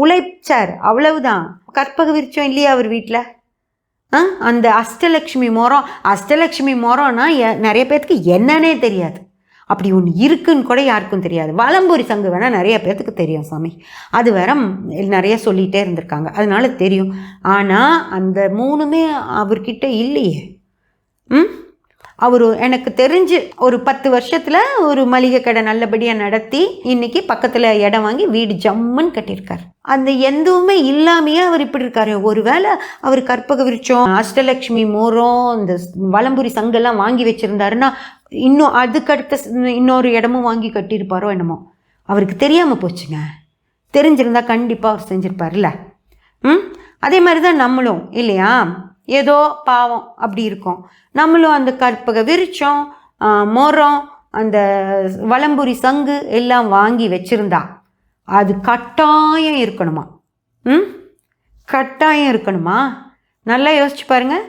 உழைச்சார். அவ்வளவுதான். கற்பக விருச்சம் இல்லையா அவர் வீட்டில் ஆ? அந்த அஷ்டலக்ஷ்மி மரம் அஷ்டலக்ஷ்மி மரம்னா எ- நிறைய பேர்த்துக்கு என்னன்னே தெரியாது. அப்படி ஒன்று இருக்குன்னு கூட யாருக்கும் தெரியாது. வலம்பூரி சங்கு வேணால் நிறைய பேர்த்துக்கு தெரியும் சாமி. அது வேற நிறைய சொல்லிகிட்டே இருந்திருக்காங்க. அதனால தெரியும். ஆனால் அந்த மூணுமே அவர்கிட்ட இல்லையே. ம்? அவர் எனக்கு தெரிஞ்சு ஒரு பத்து வருஷத்தில் ஒரு மளிகை கடை நல்லபடியாக நடத்தி இன்னைக்கு பக்கத்தில் இடம் வாங்கி வீடு ஜம்முன்னு கட்டியிருக்கார். அந்த எதுவுமே இல்லாமையே அவர் இப்படி இருக்காரு. ஒருவேளை அவர் கற்பக விருட்சம் அஷ்டலக்ஷ்மி மோரம் இந்த வலம்புரி சங்கெல்லாம் வாங்கி வச்சுருந்தாருன்னா இன்னும் அதுக்கடுத்த இன்னொரு இடமும் வாங்கி கட்டியிருப்பாரோ என்னமோ. அவருக்கு தெரியாமல் போச்சுங்க. தெரிஞ்சிருந்தா கண்டிப்பாக அவர் செஞ்சிருப்பார்ல ம்? அதே மாதிரி தான் நம்மளும் இல்லையா? ஏதோ பாவம் அப்படி இருக்கும். நம்மளும் அந்த கற்பக விரிச்சம் ஆ, மரம் அந்த வலம்புரி சங்கு எல்லாம் வாங்கி வச்சிருந்தா அது கட்டாயம் இருக்கணுமா? ம்? கட்டாயம் இருக்கணுமா? நல்லா யோசிச்சு பாருங்கள்